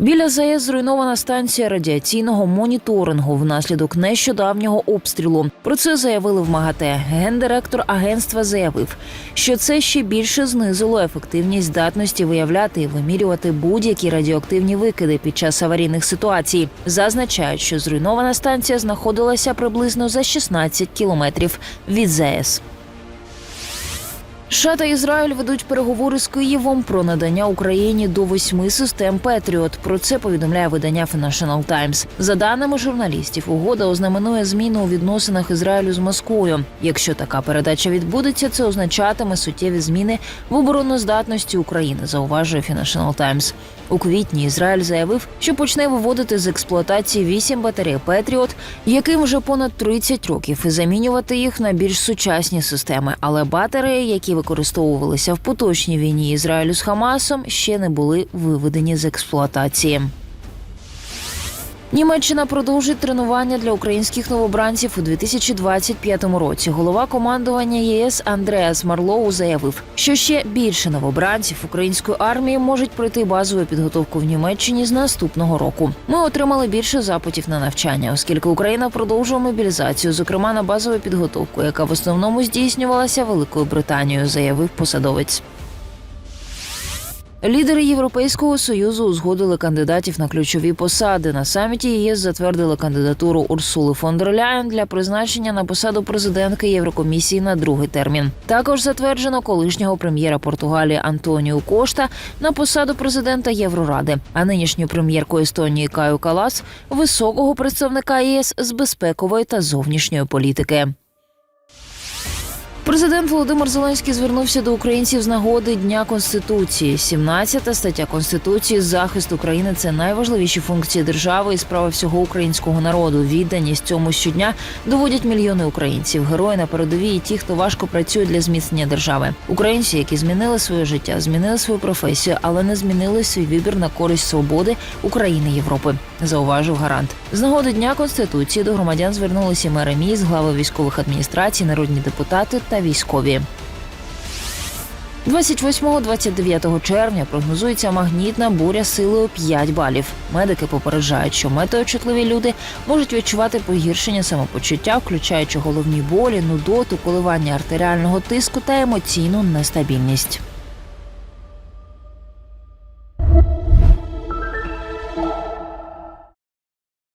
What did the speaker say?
Біля ЗАЕС зруйнована станція радіаційного моніторингу внаслідок нещодавнього обстрілу. Про це заявили в МАГАТЕ. Гендиректор агентства заявив, що це ще більше знизило ефективність здатності виявляти і вимірювати будь-які радіоактивні викиди під час аварійних ситуацій. Зазначають, що зруйнована станція знаходилася приблизно за 16 кілометрів від ЗАЕС. США та Ізраїль ведуть переговори з Києвом про надання Україні до восьми систем Петріот. Про це повідомляє видання Financial Times. За даними журналістів, угода ознаменує зміну у відносинах Ізраїлю з Москвою. Якщо така передача відбудеться, це означатиме суттєві зміни в обороноздатності України. Зауважує Financial Times. У квітні Ізраїль заявив, що почне виводити з експлуатації вісім батарей Петріот, яким вже понад 30 років, і замінювати їх на більш сучасні системи. Але батареї, які використовувалися в поточній війні Ізраїлю з Хамасом, ще не були виведені з експлуатації. Німеччина продовжить тренування для українських новобранців у 2025 році. Голова командування ЄС Андреас Марлоу заявив, що ще більше новобранців української армії можуть пройти базову підготовку в Німеччині з наступного року. Ми отримали більше запитів на навчання, оскільки Україна продовжує мобілізацію, зокрема на базову підготовку, яка в основному здійснювалася Великою Британією, заявив посадовець. Лідери Європейського союзу узгодили кандидатів на ключові посади. На саміті ЄС затвердили кандидатуру Урсули фон дер Ляєн для призначення на посаду президентки Єврокомісії на другий термін. Також затверджено колишнього прем'єра Португалії Антоніу Кошта на посаду президента Євроради, а нинішню прем'єрку Естонії Каю Калас високого представника ЄС з безпекової та зовнішньої політики. Президент Володимир Зеленський звернувся до українців з нагоди Дня Конституції. 17 стаття Конституції захист України це найважливіші функції держави і справа всього українського народу. Відданість цьому щодня доводять мільйони українців. Герої на передовій і ті, хто важко працює для зміцнення держави. Українці, які змінили своє життя, змінили свою професію, але не змінили свій вибір на користь свободи України Європи. Зауважив гарант. З нагоди Дня Конституції до громадян звернулися мери міст, глави військових адміністрацій, народні депутати військові. 28-29 червня прогнозується магнітна буря силою 5 балів. Медики попереджають, що метеочутливі люди можуть відчувати погіршення самопочуття, включаючи головні болі, нудоту, коливання артеріального тиску та емоційну нестабільність.